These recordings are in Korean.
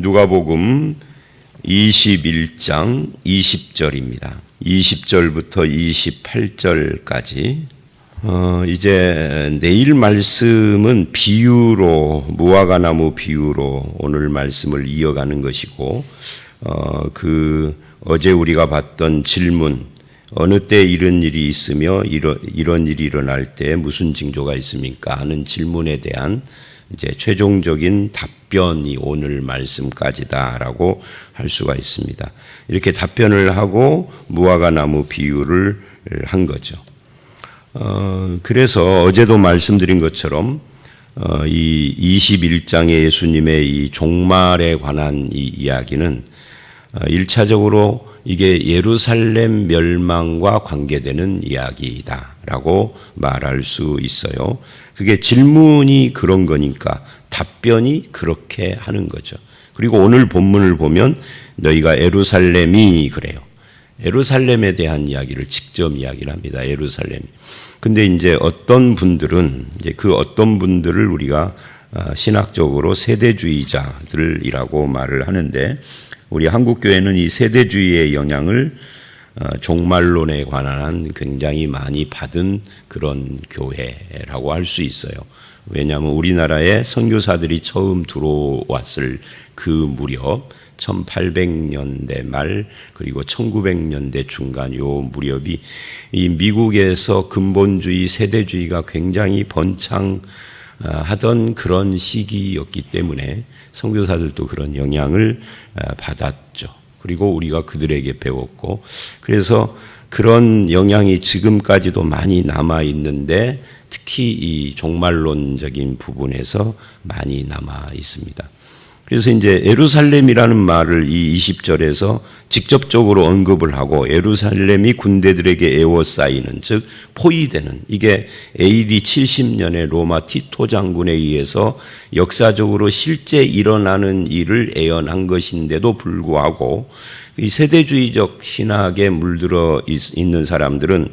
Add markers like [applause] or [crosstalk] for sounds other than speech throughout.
누가복음 21장 20절입니다. 20절부터 28절까지 어, 이제 내일 말씀은 비유로 무화과나무 비유로 오늘 말씀을 이어가는 것이고 어, 그 어제 우리가 봤던 질문 어느 때 이런 일이 있으며 이런 이런 일이 일어날 때 무슨 징조가 있습니까 하는 질문에 대한 이제 최종적인 답변이 오늘 말씀까지다라고 할 수가 있습니다. 이렇게 답변을 하고 무화과 나무 비유를 한 거죠. 어, 그래서 어제도 말씀드린 것처럼 어, 이 21장의 예수님의 이 종말에 관한 이 이야기는 어, 1차적으로 이게 예루살렘 멸망과 관계되는 이야기다 라고 말할 수 있어요. 그게 질문이 그런 거니까 답변이 그렇게 하는 거죠. 그리고 오늘 본문을 보면 너희가 예루살렘이 그래요. 예루살렘에 대한 이야기를 직접 이야기를 합니다. 예루살렘. 근데 이제 어떤 분들은 이제 그 어떤 분들을 우리가 아, 신학적으로 세대주의자들이라고 말을 하는데 우리 한국 교회는 이 세대주의의 영향을 어, 종말론에 관한 굉장히 많이 받은 그런 교회라고 할 수 있어요. 왜냐하면 우리나라에 선교사들이 처음 들어왔을 그 무렵 1800년대 말 그리고 1900년대 중간 요 무렵이 이 미국에서 근본주의 세대주의가 굉장히 번창 하던 그런 시기였기 때문에 선교사들도 그런 영향을 받았죠. 그리고 우리가 그들에게 배웠고 그래서 그런 영향이 지금까지도 많이 남아 있는데 특히 이 종말론적인 부분에서 많이 남아 있습니다. 그래서 이제 예루살렘이라는 말을 이 20절에서 직접적으로 언급을 하고 예루살렘이 군대들에게 에워싸이는 즉 포위되는 이게 AD 70년에 로마 티토 장군에 의해서 역사적으로 실제 일어나는 일을 예언한 것인데도 불구하고 이 세대주의적 신학에 물들어 있는 사람들은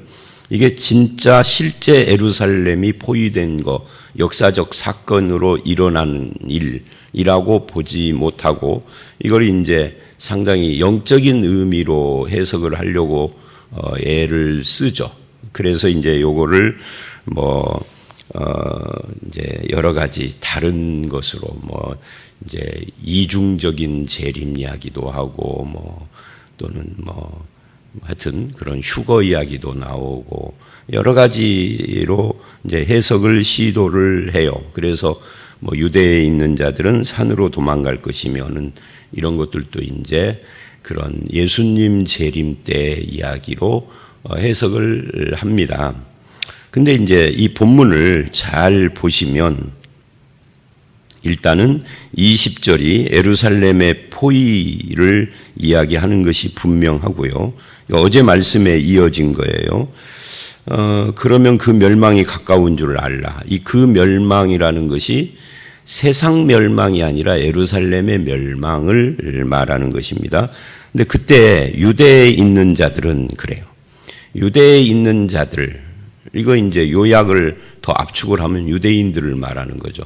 이게 진짜 실제 예루살렘이 포위된 거 역사적 사건으로 일어나는 일 이라고 보지 못하고 이걸 이제 상당히 영적인 의미로 해석을 하려고 어, 애를 쓰죠. 그래서 이제 요거를 뭐 어, 이제 여러 가지 다른 것으로 뭐 이제 이중적인 재림 이야기도 하고 뭐 또는 뭐 하여튼 그런 휴거 이야기도 나오고 여러 가지로 이제 해석을 시도를 해요. 그래서 뭐 유대에 있는 자들은 산으로 도망갈 것이면은 이런 것들도 이제 그런 예수님 재림 때 이야기로 어, 해석을 합니다. 근데 이제 이 본문을 잘 보시면 일단은 20절이 에루살렘의 포위를 이야기하는 것이 분명하고요. 어제 말씀에 이어진 거예요. 어, 그러면 그 멸망이 가까운 줄 알라. 이 그 멸망이라는 것이 세상 멸망이 아니라 예루살렘의 멸망을 말하는 것입니다. 근데 그때 유대에 있는 자들은 그래요. 유대에 있는 자들, 이거 이제 요약을 더 압축을 하면 유대인들을 말하는 거죠.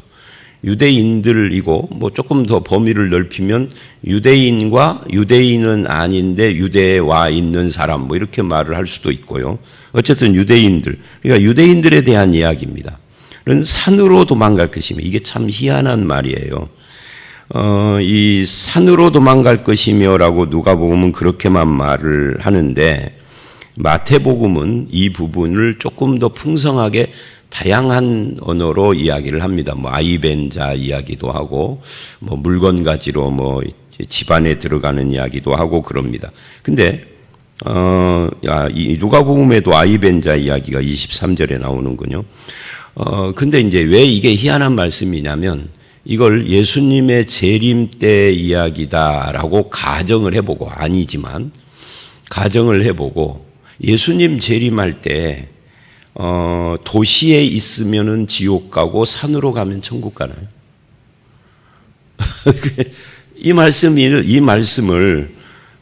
유대인들이고 뭐 조금 더 범위를 넓히면 유대인과 유대인은 아닌데 유대에 와 있는 사람 뭐 이렇게 말을 할 수도 있고요. 어쨌든 유대인들 그러니까 유대인들에 대한 이야기입니다. 는 산으로 도망갈 것이며 이게 참 희한한 말이에요. 어, 이 산으로 도망갈 것이며라고 누가 보면 그렇게만 말을 하는데 마태복음은 이 부분을 조금 더 풍성하게 다양한 언어로 이야기를 합니다. 뭐 아이벤자 이야기도 하고 뭐 물건 가지로 뭐 집안에 들어가는 이야기도 하고 그럽니다. 근데 어, 야, 이 누가복음에도 아이벤자 이야기가 23절에 나오는군요. 어, 근데 이제 왜 이게 희한한 말씀이냐면 이걸 예수님의 재림 때 이야기다라고 가정을 해보고 아니지만 가정을 해보고 예수님 재림할 때 어, 도시에 있으면은 지옥 가고 산으로 가면 천국 가나요? [laughs] 이 말씀을 이 말씀을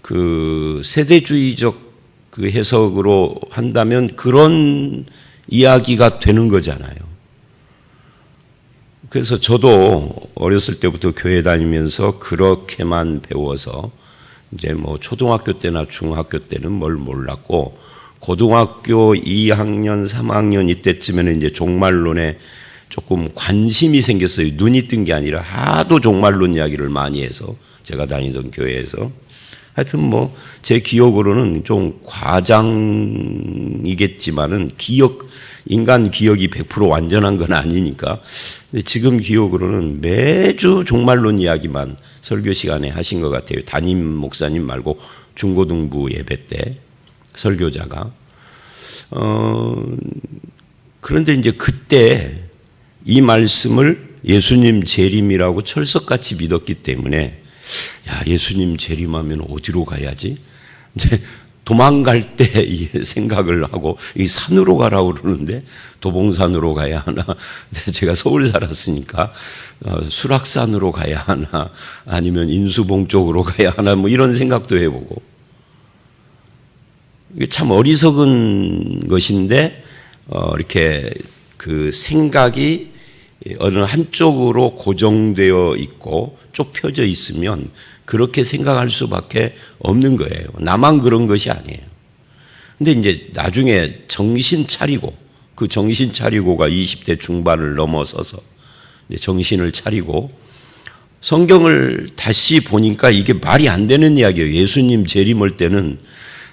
그 세대주의적 그 해석으로 한다면 그런 이야기가 되는 거잖아요. 그래서 저도 어렸을 때부터 교회 다니면서 그렇게만 배워서 이제 뭐 초등학교 때나 중학교 때는 뭘 몰랐고 고등학교 2학년, 3학년 이때쯤에는 이제 종말론에 조금 관심이 생겼어요. 눈이 뜬 게 아니라 하도 종말론 이야기를 많이 해서 제가 다니던 교회에서 하여튼 뭐 제 기억으로는 좀 과장이겠지만은 기억 인간 기억이 100% 완전한 건 아니니까 근데 지금 기억으로는 매주 종말론 이야기만 설교 시간에 하신 것 같아요. 담임 목사님 말고 중고등부 예배 때 설교자가 어 그런데 이제 그때 이 말씀을 예수님 재림이라고 철석같이 믿었기 때문에 야 예수님 재림하면 어디로 가야지? 이제 도망갈 때 [laughs] 이 생각을 하고 이 산으로 가라고 그러는데 도봉산으로 가야 하나? [laughs] 제가 서울 살았으니까 어, 수락산으로 가야 하나? 아니면 인수봉 쪽으로 가야 하나? 뭐 이런 생각도 해보고 이게 참 어리석은 것인데 어, 이렇게 그 생각이 어느 한쪽으로 고정되어 있고 좁혀져 있으면 그렇게 생각할 수밖에 없는 거예요. 나만 그런 것이 아니에요. 근데 이제 나중에 정신 차리고 그 정신 차리고가 20대 중반을 넘어서서 정신을 차리고 성경을 다시 보니까 이게 말이 안 되는 이야기예요. 예수님 재림할 때는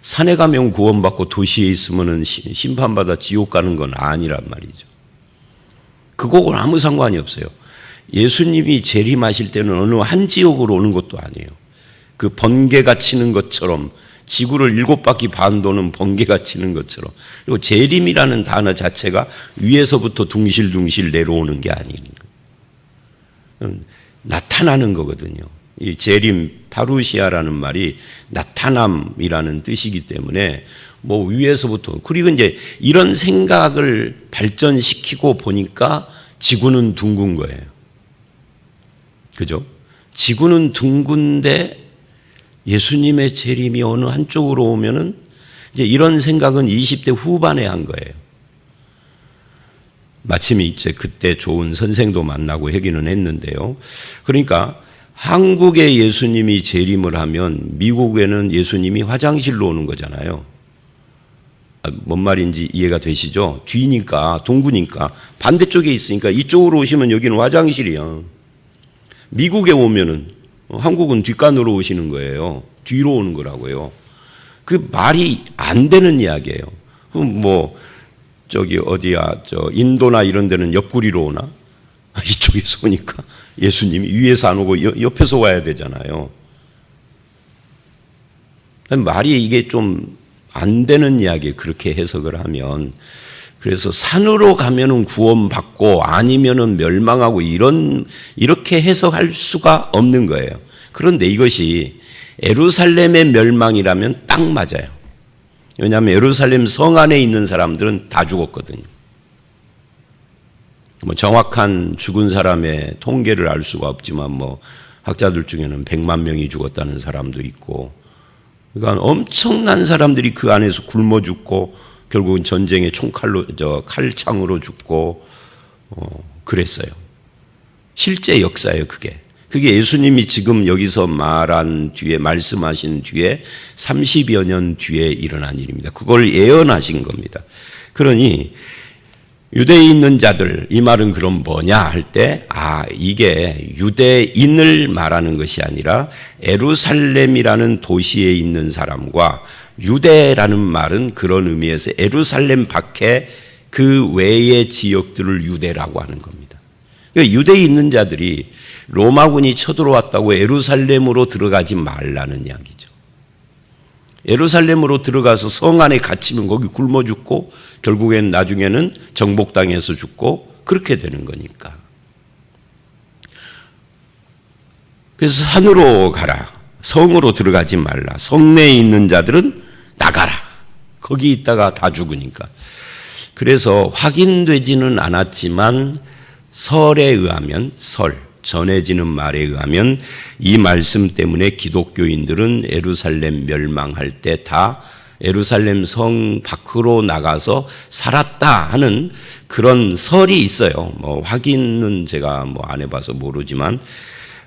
산에 가면 구원받고 도시에 있으면 심판받아 지옥 가는 건 아니란 말이죠. 그거하고는 아무 상관이 없어요. 예수님이 재림하실 때는 어느 한 지역으로 오는 것도 아니에요. 그 번개가 치는 것처럼 지구를 일곱 바퀴 반 도는 번개가 치는 것처럼 그리고 재림이라는 단어 자체가 위에서부터 둥실둥실 내려오는 게 아닙니까? 나타나는 거거든요. 이 재림 파루시아라는 말이 나타남이라는 뜻이기 때문에 뭐 위에서부터 그리고 이제 이런 생각을 발전시키고 보니까 지구는 둥근 거예요. 그죠? 지구는 둥근데 예수님의 재림이 어느 한쪽으로 오면은 이제 이런 생각은 20대 후반에 한 거예요. 마침 이제 그때 좋은 선생도 만나고 하기는 했는데요. 그러니까 한국에 예수님이 재림을 하면 미국에는 예수님이 화장실로 오는 거잖아요. 아, 뭔 말인지 이해가 되시죠? 뒤니까, 동구니까, 반대쪽에 있으니까 이쪽으로 오시면 여기는 화장실이야. 미국에 오면은, 한국은 뒷간으로 오시는 거예요. 뒤로 오는 거라고요. 그 말이 안 되는 이야기예요. 그럼 뭐, 저기 어디야, 저 인도나 이런 데는 옆구리로 오나? [laughs] 이쪽에서 오니까 예수님이 위에서 안 오고 옆에서 와야 되잖아요. 말이 이게 좀 안 되는 이야기 그렇게 해석을 하면 그래서 산으로 가면은 구원받고 아니면은 멸망하고 이런 이렇게 해석할 수가 없는 거예요. 그런데 이것이 에루살렘의 멸망이라면 딱 맞아요. 왜냐하면 에루살렘 성 안에 있는 사람들은 다 죽었거든요. 뭐 정확한 죽은 사람의 통계를 알 수가 없지만 뭐 학자들 중에는 100만 명이 죽었다는 사람도 있고 그러니까 엄청난 사람들이 그 안에서 굶어 죽고 결국은 전쟁의 총칼로 저 칼창으로 죽고 어 그랬어요. 실제 역사예요, 그게. 그게 예수님이 지금 여기서 말한 뒤에 말씀하신 뒤에 30여 년 뒤에 일어난 일입니다. 그걸 예언하신 겁니다. 그러니 유대에 있는 자들 이 말은 그럼 뭐냐 할 때 아 이게 유대인을 말하는 것이 아니라 에루살렘이라는 도시에 있는 사람과 유대라는 말은 그런 의미에서 에루살렘 밖에 그 외의 지역들을 유대라고 하는 겁니다. 그러니까 유대에 있는 자들이 로마군이 쳐들어왔다고 에루살렘으로 들어가지 말라는 이야기죠. 예루살렘으로 들어가서 성 안에 갇히면 거기 굶어 죽고 결국엔 나중에는 정복당해서 죽고 그렇게 되는 거니까. 그래서 산으로 가라. 성으로 들어가지 말라. 성내에 있는 자들은 나가라. 거기 있다가 다 죽으니까. 그래서 확인되지는 않았지만 설에 의하면 설 전해지는 말에 의하면 이 말씀 때문에 기독교인들은 에루살렘 멸망할 때 다 에루살렘 성 밖으로 나가서 살았다 하는 그런 설이 있어요. 뭐 확인은 제가 뭐 안 해봐서 모르지만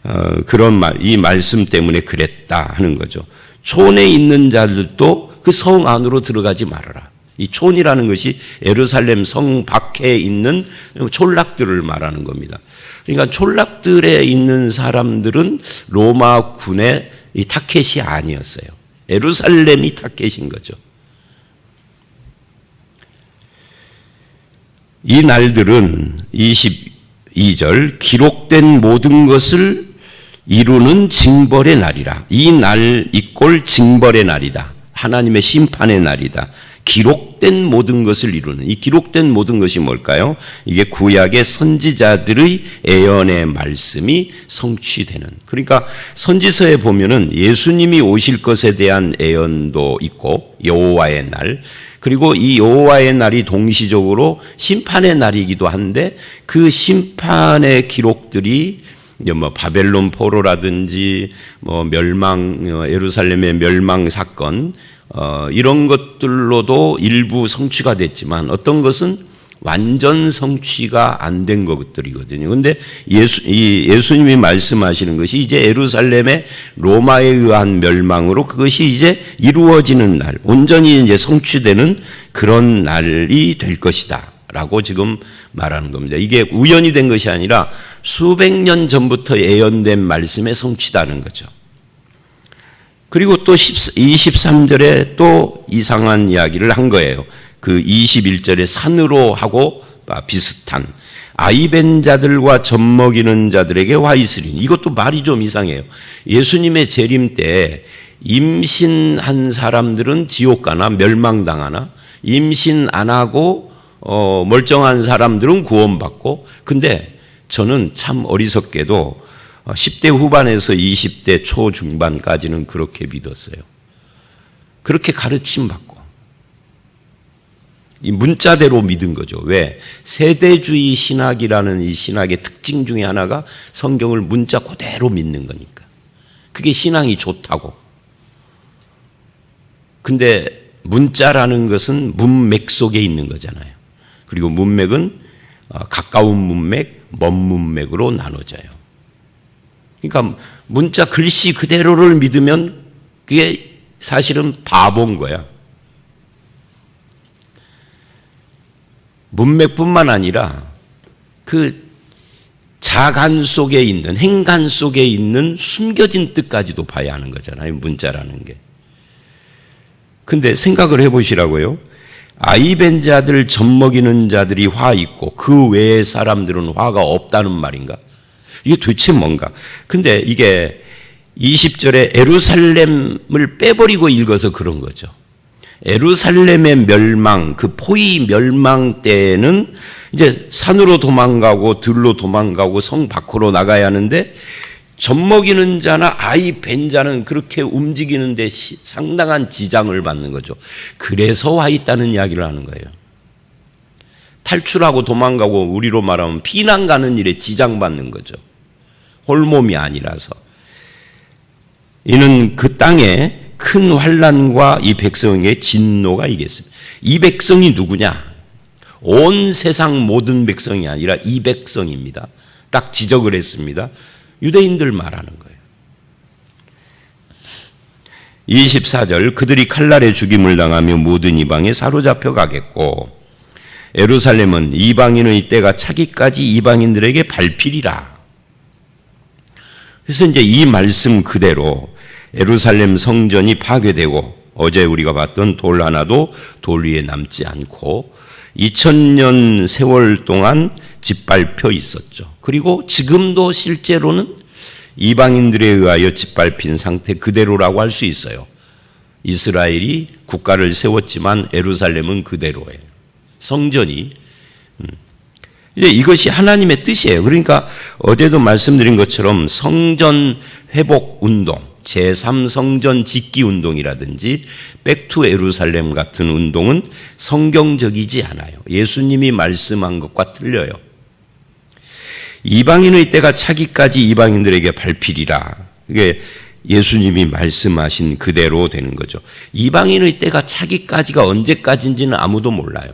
어, 그런 말, 이 말씀 때문에 그랬다 하는 거죠. 촌에 있는 자들도 그 성 안으로 들어가지 말아라. 이 촌이라는 것이 에루살렘 성 밖에 있는 촌락들을 말하는 겁니다. 그러니까 촌락들에 있는 사람들은 로마 군의 이 타켓이 아니었어요. 에루살렘이 타켓인 거죠. 이 날들은 22절 기록된 모든 것을 이루는 징벌의 날이라. 이 날 이꼴 징벌의 날이다. 하나님의 심판의 날이다. 기록된 모든 것을 이루는 이 기록된 모든 것이 뭘까요? 이게 구약의 선지자들의 예언의 말씀이 성취되는. 그러니까 선지서에 보면은 예수님이 오실 것에 대한 예언도 있고 여호와의 날 그리고 이 여호와의 날이 동시적으로 심판의 날이기도 한데 그 심판의 기록들이 뭐 바벨론 포로라든지 뭐 멸망 어, 예루살렘의 멸망 사건 어, 이런 것들로도 일부 성취가 됐지만 어떤 것은 완전 성취가 안 된 것들이거든요. 근데 예수, 이 예수님이 말씀하시는 것이 이제 예루살렘의 로마에 의한 멸망으로 그것이 이제 이루어지는 날, 온전히 이제 성취되는 그런 날이 될 것이다. 라고 지금 말하는 겁니다. 이게 우연이 된 것이 아니라 수백 년 전부터 예언된 말씀의 성취다는 거죠. 그리고 또 23절에 또 이상한 이야기를 한 거예요. 그 21절에 산으로 하고 비슷한 아이벤 자들과 젖먹이는 자들에게 와 있으리니 이것도 말이 좀 이상해요. 예수님의 재림 때 임신한 사람들은 지옥 가나 멸망당하나 임신 안 하고 어, 멀쩡한 사람들은 구원받고 근데 저는 참 어리석게도 10대 후반에서 20대 초중반까지는 그렇게 믿었어요. 그렇게 가르침 받고 이 문자대로 믿은 거죠. 왜? 세대주의 신학이라는 이 신학의 특징 중에 하나가 성경을 문자 그대로 믿는 거니까. 그게 신앙이 좋다고. 근데 문자라는 것은 문맥 속에 있는 거잖아요. 그리고 문맥은 어, 가까운 문맥, 먼 문맥으로 나눠져요. 그러니까 문자 글씨 그대로를 믿으면 그게 사실은 바본 거야. 문맥뿐만 아니라 그 자간 속에 있는 행간 속에 있는 숨겨진 뜻까지도 봐야 하는 거잖아요. 문자라는 게. 근데 생각을 해 보시라고요. 아이벤 자들 젖먹이는 자들이 화 있고 그 외의 사람들은 화가 없다는 말인가? 이게 도대체 뭔가? 근데 이게 20절에 에루살렘을 빼버리고 읽어서 그런 거죠. 에루살렘의 멸망, 그 포위 멸망 때는 이제 산으로 도망가고 들로 도망가고 성 밖으로 나가야 하는데 젖먹이는 자나 아이 벤 자는 그렇게 움직이는데 상당한 지장을 받는 거죠. 그래서 와 있다는 이야기를 하는 거예요. 탈출하고 도망가고 우리로 말하면 피난 가는 일에 지장받는 거죠. 홀몸이 아니라서. 이는 그 땅에 큰 환란과 이 백성에게 진노가 이겠습니다. 이 백성이 누구냐? 온 세상 모든 백성이 아니라 이 백성입니다. 딱 지적을 했습니다. 유대인들 말하는 거예요. 24절 그들이 칼날에 죽임을 당하며 모든 이방에 사로잡혀 가겠고 에루살렘은 이방인의 때가 차기까지 이방인들에게 발필이라. 그래서 이제 이 말씀 그대로 에루살렘 성전이 파괴되고 어제 우리가 봤던 돌 하나도 돌 위에 남지 않고 2000년 세월 동안 짓밟혀 있었죠. 그리고 지금도 실제로는 이방인들에 의하여 짓밟힌 상태 그대로라고 할 수 있어요. 이스라엘이 국가를 세웠지만 에루살렘은 그대로예요. 성전이 음. 이제 이것이 하나님의 뜻이에요. 그러니까 어제도 말씀드린 것처럼 성전 회복 운동, 제3성전 짓기 운동이라든지 백투 에루살렘 같은 운동은 성경적이지 않아요. 예수님이 말씀한 것과 틀려요. 이방인의 때가 차기까지 이방인들에게 발필이라. 이게 예수님이 말씀하신 그대로 되는 거죠. 이방인의 때가 차기까지가 언제까지인지는 아무도 몰라요.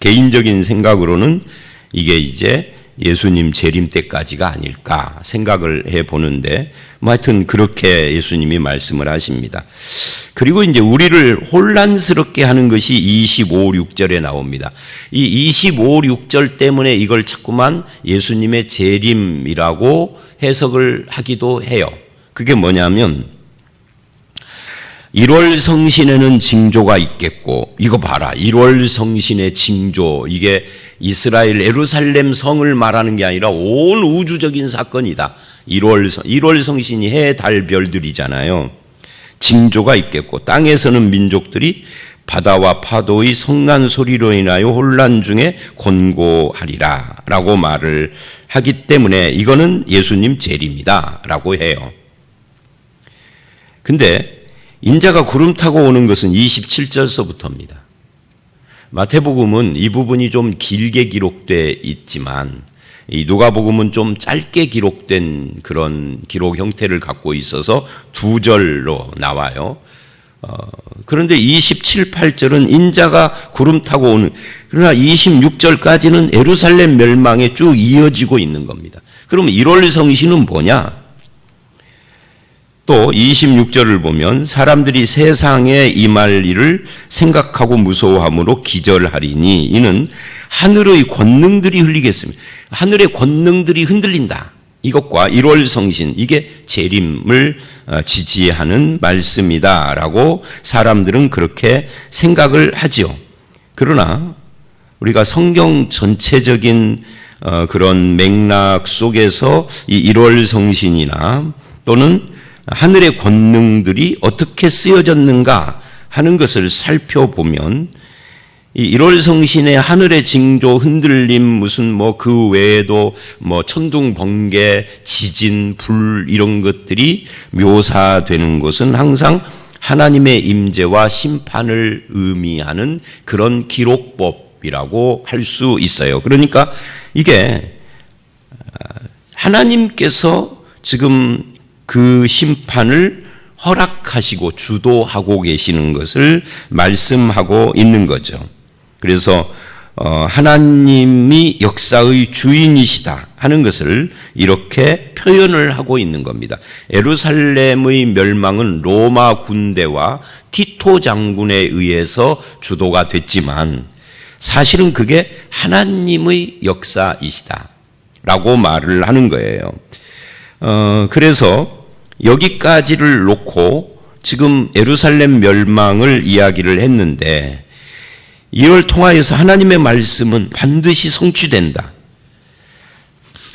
개인적인 생각으로는 이게 이제 예수님 재림 때까지가 아닐까 생각을 해 보는데 뭐 하여튼 그렇게 예수님이 말씀을 하십니다. 그리고 이제 우리를 혼란스럽게 하는 것이 25, 6절에 나옵니다. 이 25, 6절 때문에 이걸 자꾸만 예수님의 재림이라고 해석을 하기도 해요. 그게 뭐냐면 1월 성신에는 징조가 있겠고 이거 봐라. 1월 성신의 징조. 이게 이스라엘 에루살렘 성을 말하는 게 아니라 온 우주적인 사건이다. 1월 성 1월 성신이 해, 달, 별들이잖아요. 징조가 있겠고 땅에서는 민족들이 바다와 파도의 성난 소리로 인하여 혼란 중에 곤고하리라 라고 말을 하기 때문에 이거는 예수님 재림이다 라고 해요. 근데 인자가 구름 타고 오는 것은 27절서부터입니다. 마태복음은 이 부분이 좀 길게 기록돼 있지만 이 누가복음은 좀 짧게 기록된 그런 기록 형태를 갖고 있어서 두 절로 나와요. 어, 그런데 27, 8절은 인자가 구름 타고 오는 그러나 26절까지는 에루살렘 멸망에 쭉 이어지고 있는 겁니다. 그럼 1월 성신은 뭐냐? 또 26절을 보면 사람들이 세상에 임할 일을 생각하고 무서워함으로 기절하리니 이는 하늘의 권능들이 흘리겠습니다. 하늘의 권능들이 흔들린다. 이것과 1월 성신 이게 재림을 어, 지지하는 말씀이다라고 사람들은 그렇게 생각을 하지요. 그러나 우리가 성경 전체적인 어, 그런 맥락 속에서 이 1월 성신이나 또는 하늘의 권능들이 어떻게 쓰여졌는가 하는 것을 살펴보면 이 1월 성신의 하늘의 징조, 흔들림, 무슨 뭐 그 외에도 뭐 천둥, 번개, 지진, 불 이런 것들이 묘사되는 것은 항상 하나님의 임재와 심판을 의미하는 그런 기록법이라고 할 수 있어요. 그러니까 이게 하나님께서 지금 그 심판을 허락하시고 주도하고 계시는 것을 말씀하고 있는 거죠. 그래서 어, 하나님이 역사의 주인이시다 하는 것을 이렇게 표현을 하고 있는 겁니다. 에루살렘의 멸망은 로마 군대와 티토 장군에 의해서 주도가 됐지만 사실은 그게 하나님의 역사이시다 라고 말을 하는 거예요. 어, 그래서 여기까지를 놓고 지금 에루살렘 멸망을 이야기를 했는데 이를 통하여서 하나님의 말씀은 반드시 성취된다.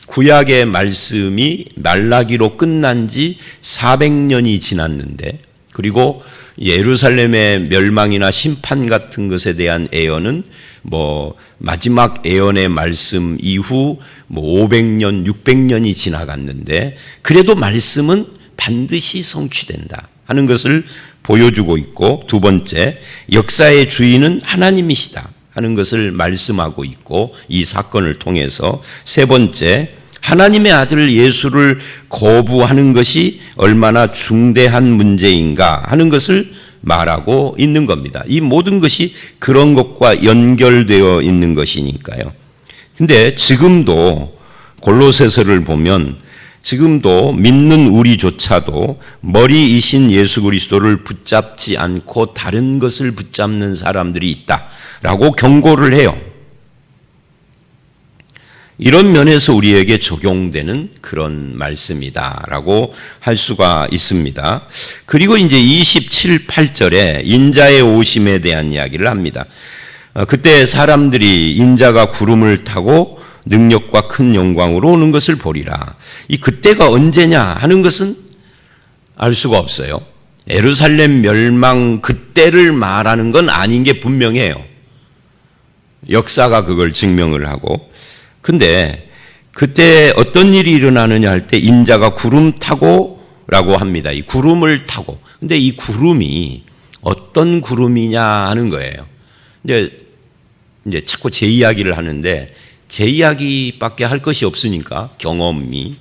구약의 말씀이 말라기로 끝난 지 400년이 지났는데 그리고 예루살렘의 멸망이나 심판 같은 것에 대한 예언은 뭐 마지막 예언의 말씀 이후 뭐 500년, 600년이 지나갔는데 그래도 말씀은 반드시 성취된다 하는 것을 보여주고 있고 두 번째 역사의 주인은 하나님이시다 하는 것을 말씀하고 있고 이 사건을 통해서 세 번째 하나님의 아들 예수를 거부하는 것이 얼마나 중대한 문제인가 하는 것을 말하고 있는 겁니다. 이 모든 것이 그런 것과 연결되어 있는 것이니까요. 근데 지금도 골로새서를 보면 지금도 믿는 우리조차도 머리이신 예수 그리스도를 붙잡지 않고 다른 것을 붙잡는 사람들이 있다라고 경고를 해요. 이런 면에서 우리에게 적용되는 그런 말씀이다라고 할 수가 있습니다. 그리고 이제 27, 8절에 인자의 오심에 대한 이야기를 합니다. 어, 그때 사람들이 인자가 구름을 타고 능력과 큰 영광으로 오는 것을 보리라. 이 그때가 언제냐 하는 것은 알 수가 없어요. 에루살렘 멸망 그때를 말하는 건 아닌 게 분명해요. 역사가 그걸 증명을 하고 근데 그때 어떤 일이 일어나느냐 할 때 인자가 구름 타고 라고 합니다. 이 구름을 타고. 근데 이 구름이 어떤 구름이냐 하는 거예요. 이제, 이제 자꾸 제 이야기를 하는데 제 이야기밖에 할 것이 없으니까 경험이.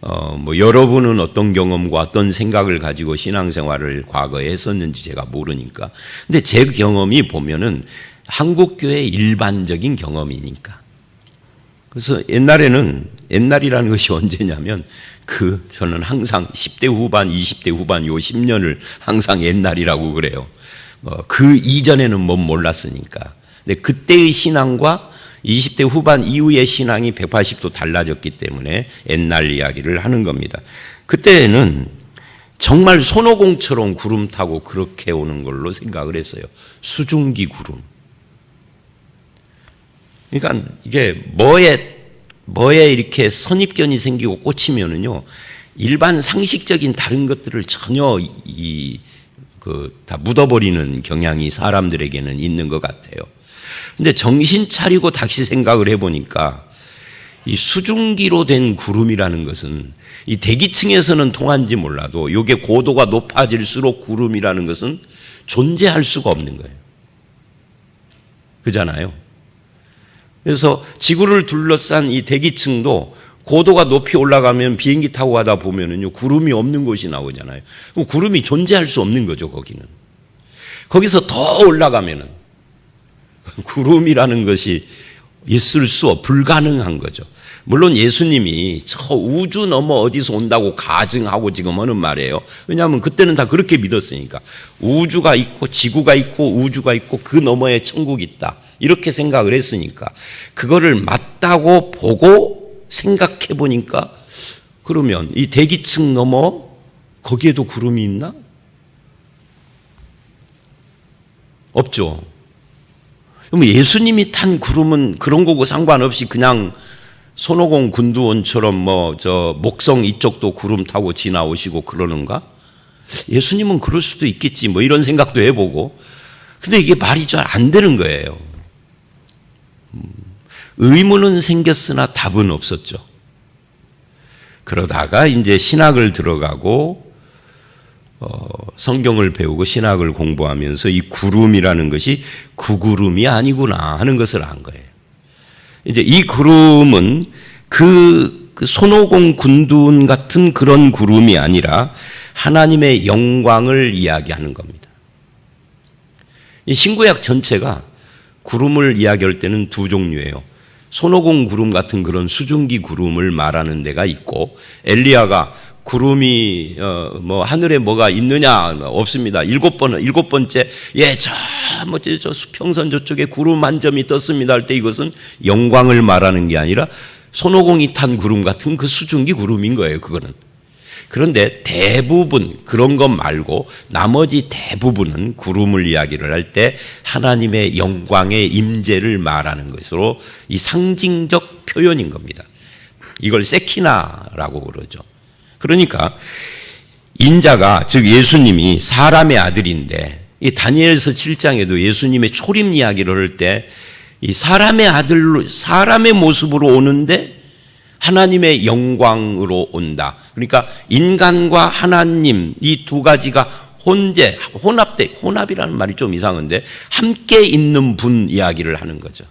어, 뭐 여러분은 어떤 경험과 어떤 생각을 가지고 신앙생활을 과거에 했었는지 제가 모르니까. 근데 제 경험이 보면은 한국 교회 일반적인 경험이니까. 그래서 옛날에는 옛날이라는 것이 언제냐면 그 저는 항상 10대 후반, 20대 후반 요 10년을 항상 옛날이라고 그래요. 어, 그 이전에는 뭐 몰랐으니까. 근데 그때의 신앙과 20대 후반 이후의 신앙이 180도 달라졌기 때문에 옛날 이야기를 하는 겁니다. 그때는 정말 손오공처럼 구름 타고 그렇게 오는 걸로 생각을 했어요. 수증기 구름. 그러니까 이게 뭐에 뭐에 이렇게 선입견이 생기고 꽂히면은요 일반 상식적인 다른 것들을 전혀 이 그다 묻어버리는 경향이 사람들에게는 있는 것 같아요. 근데 정신 차리고 다시 생각을 해보니까 이 수증기로 된 구름이라는 것은 이 대기층에서는 통한지 몰라도 이게 고도가 높아질수록 구름이라는 것은 존재할 수가 없는 거예요. 그잖아요. 그래서 지구를 둘러싼 이 대기층도 고도가 높이 올라가면 비행기 타고 가다 보면은요, 구름이 없는 곳이 나오잖아요. 구름이 존재할 수 없는 거죠, 거기는. 거기서 더 올라가면은 구름이라는 것이 있을 수 없, 불가능한 거죠. 물론 예수님이 저 우주 넘어 어디서 온다고 가증하고 지금 하는 말이에요. 왜냐하면 그때는 다 그렇게 믿었으니까. 우주가 있고 지구가 있고 우주가 있고 그 너머에 천국이 있다. 이렇게 생각을 했으니까. 그거를 맞다고 보고 생각해 보니까 그러면 이 대기층 넘어 거기에도 구름이 있나? 없죠. 그럼 예수님이 탄 구름은 그런 거고 상관없이 그냥 손오공 군두원처럼 뭐 저 목성 이쪽도 구름 타고 지나오시고 그러는가? 예수님은 그럴 수도 있겠지 뭐 이런 생각도 해보고 근데 이게 말이 잘 안 되는 거예요. 음, 의문은 생겼으나 답은 없었죠. 그러다가 이제 신학을 들어가고 어, 성경을 배우고 신학을 공부하면서 이 구름이라는 것이 구구름이 아니구나 하는 것을 안 거예요. 이제 이 구름은 그, 그 손오공 군둔 같은 그런 구름이 아니라 하나님의 영광을 이야기하는 겁니다. 이 신구약 전체가 구름을 이야기할 때는 두 종류예요. 손오공 구름 같은 그런 수증기 구름을 말하는 데가 있고 엘리야가 구름이 어 뭐 하늘에 뭐가 있느냐 없습니다. 일곱 번 일곱 번째 예저뭐저 수평선 저쪽에 구름 한 점이 떴습니다 할 때 이것은 영광을 말하는 게 아니라 손오공이 탄 구름 같은 그 수증기 구름인 거예요. 그거는. 그런데 대부분 그런 것 말고 나머지 대부분은 구름을 이야기를 할 때 하나님의 영광의 임재를 말하는 것으로 이 상징적 표현인 겁니다. 이걸 세키나라고 그러죠. 그러니까 인자가 즉 예수님이 사람의 아들인데 이 다니엘서 7장에도 예수님의 초림 이야기를 할 때 이 사람의 아들로 사람의 모습으로 오는데 하나님의 영광으로 온다. 그러니까 인간과 하나님 이 두 가지가 혼재 혼합돼 혼합이라는 말이 좀 이상한데 함께 있는 분 이야기를 하는 거죠.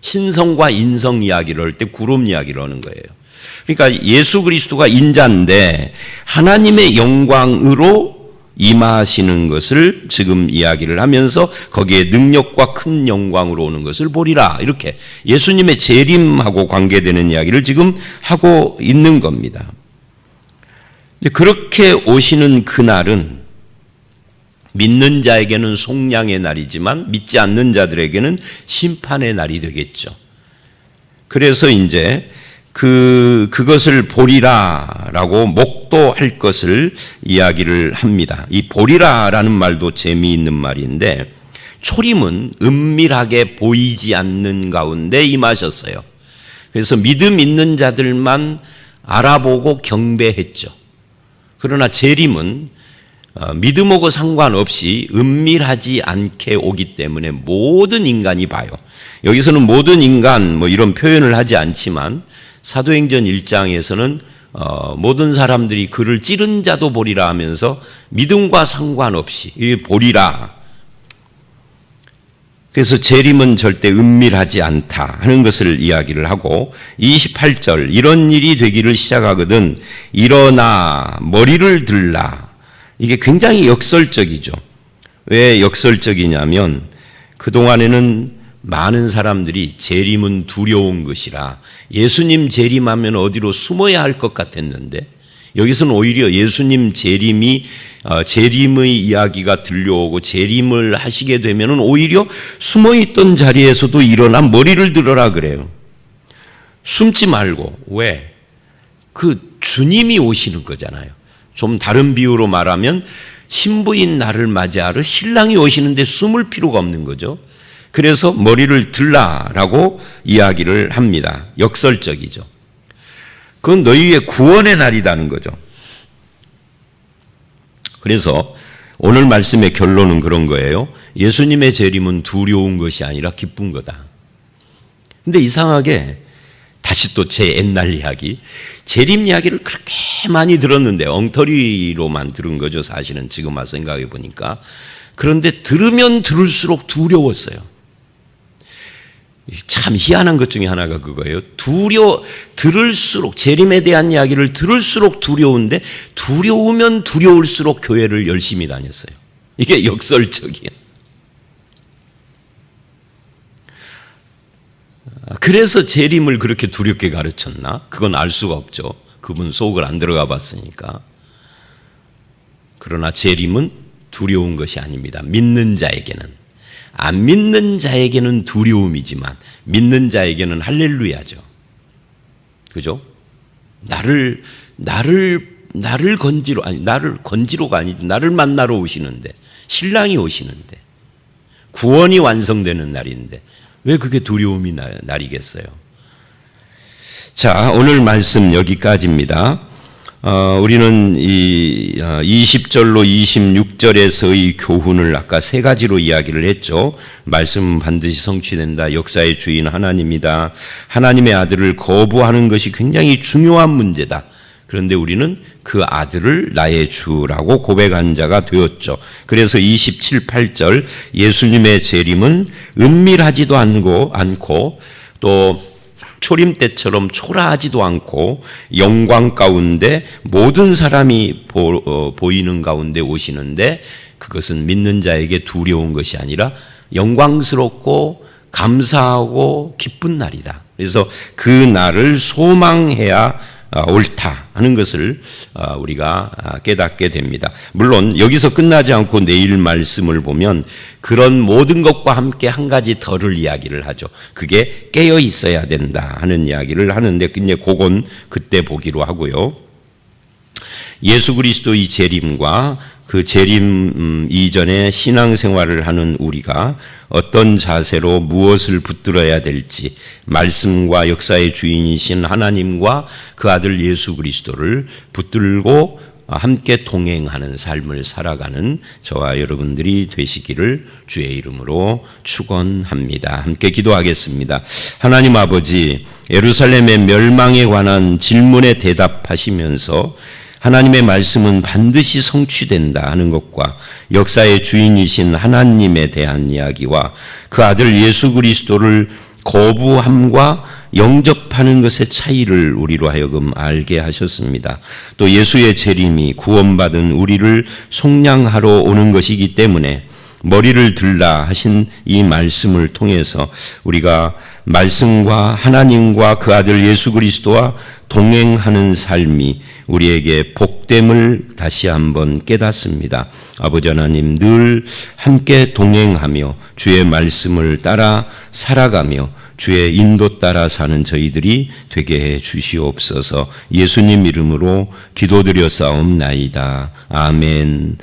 신성과 인성 이야기를 할 때 구름 이야기를 하는 거예요. 그러니까 예수 그리스도가 인자인데 하나님의 영광으로 임하시는 것을 지금 이야기를 하면서 거기에 능력과 큰 영광으로 오는 것을 보리라. 이렇게 예수님의 재림하고 관계되는 이야기를 지금 하고 있는 겁니다. 그렇게 오시는 그날은 믿는 자에게는 속량의 날이지만 믿지 않는 자들에게는 심판의 날이 되겠죠. 그래서 이제 그, 그것을 보리라라고 목도할 것을 이야기를 합니다. 이 보리라라는 말도 재미있는 말인데, 초림은 은밀하게 보이지 않는 가운데 임하셨어요. 그래서 믿음 있는 자들만 알아보고 경배했죠. 그러나 재림은 어, 믿음하고 상관없이 은밀하지 않게 오기 때문에 모든 인간이 봐요. 여기서는 모든 인간 뭐 이런 표현을 하지 않지만 사도행전 1장에서는 어, 모든 사람들이 그를 찌른 자도 보리라 하면서 믿음과 상관없이 보리라. 그래서 재림은 절대 은밀하지 않다 하는 것을 이야기를 하고 28절 이런 일이 되기를 시작하거든 일어나 머리를 들라 이게 굉장히 역설적이죠. 왜 역설적이냐면 그동안에는 많은 사람들이 재림은 두려운 것이라 예수님 재림하면 어디로 숨어야 할 것 같았는데 여기서는 오히려 예수님 재림이 어, 재림의 이야기가 들려오고 재림을 하시게 되면은 오히려 숨어 있던 자리에서도 일어나 머리를 들어라 그래요. 숨지 말고 왜? 그 주님이 오시는 거잖아요. 좀 다른 비유로 말하면 신부인 나를 맞이하러 신랑이 오시는데 숨을 필요가 없는 거죠. 그래서 머리를 들라라고 이야기를 합니다. 역설적이죠. 그건 너희의 구원의 날이다는 거죠. 그래서 오늘 말씀의 결론은 그런 거예요. 예수님의 재림은 두려운 것이 아니라 기쁜 거다. 근데 이상하게 다시 또 제 옛날 이야기, 재림 이야기를 그렇게 많이 들었는데 엉터리로만 들은 거죠. 사실은 지금 와서 생각해 보니까. 그런데 들으면 들을수록 두려웠어요. 참 희한한 것 중에 하나가 그거예요. 두려 들을수록 재림에 대한 이야기를 들을수록 두려운데 두려우면 두려울수록 교회를 열심히 다녔어요. 이게 역설적이야. 그래서 재림을 그렇게 두렵게 가르쳤나? 그건 알 수가 없죠. 그분 속을 안 들어가 봤으니까. 그러나 재림은 두려운 것이 아닙니다. 믿는 자에게는. 안 믿는 자에게는 두려움이지만 믿는 자에게는 할렐루야죠. 그죠? 나를 나를 나를 건지로 아니 나를 건지로가 아니죠. 나를 만나러 오시는데 신랑이 오시는데 구원이 완성되는 날인데 왜 그게 두려움이 날이겠어요? 자, 오늘 말씀 여기까지입니다. 어, 우리는 이 20절로 어, 26절에서의 교훈을 아까 세 가지로 이야기를 했죠. 말씀은 반드시 성취된다. 역사의 주인 하나님이다. 하나님의 아들을 거부하는 것이 굉장히 중요한 문제다. 그런데 우리는 그 아들을 나의 주라고 고백한 자가 되었죠. 그래서 27, 8절 예수님의 재림은 은밀하지도 않고 또 초림 때처럼 초라하지도 않고 영광 가운데 모든 사람이 보, 어, 보이는 가운데 오시는데 그것은 믿는 자에게 두려운 것이 아니라 영광스럽고 감사하고 기쁜 날이다. 그래서 그 날을 소망해야 어, 옳다 하는 것을 어, 우리가 아, 깨닫게 됩니다. 물론 여기서 끝나지 않고 내일 말씀을 보면 그런 모든 것과 함께 한 가지 덜을 이야기를 하죠. 그게 깨어 있어야 된다 하는 이야기를 하는데 이제 그건 그때 보기로 하고요. 예수 그리스도의 재림과 그 재림 음, 이전에 신앙생활을 하는 우리가 어떤 자세로 무엇을 붙들어야 될지 말씀과 역사의 주인이신 하나님과 그 아들 예수 그리스도를 붙들고 함께 동행하는 삶을 살아가는 저와 여러분들이 되시기를 주의 이름으로 축원합니다. 함께 기도하겠습니다. 하나님 아버지 예루살렘의 멸망에 관한 질문에 대답하시면서 하나님의 말씀은 반드시 성취된다 하는 것과 역사의 주인이신 하나님에 대한 이야기와 그 아들 예수 그리스도를 거부함과 영접하는 것의 차이를 우리로 하여금 알게 하셨습니다. 또 예수의 재림이 구원받은 우리를 속량하러 오는 것이기 때문에 머리를 들라 하신 이 말씀을 통해서 우리가 말씀과 하나님과 그 아들 예수 그리스도와 동행하는 삶이 우리에게 복됨을 다시 한번 깨닫습니다. 아버지 하나님 늘 함께 동행하며 주의 말씀을 따라 살아가며 주의 인도 따라 사는 저희들이 되게 해 주시옵소서 예수님 이름으로 기도드려 싸움나이다. 아멘.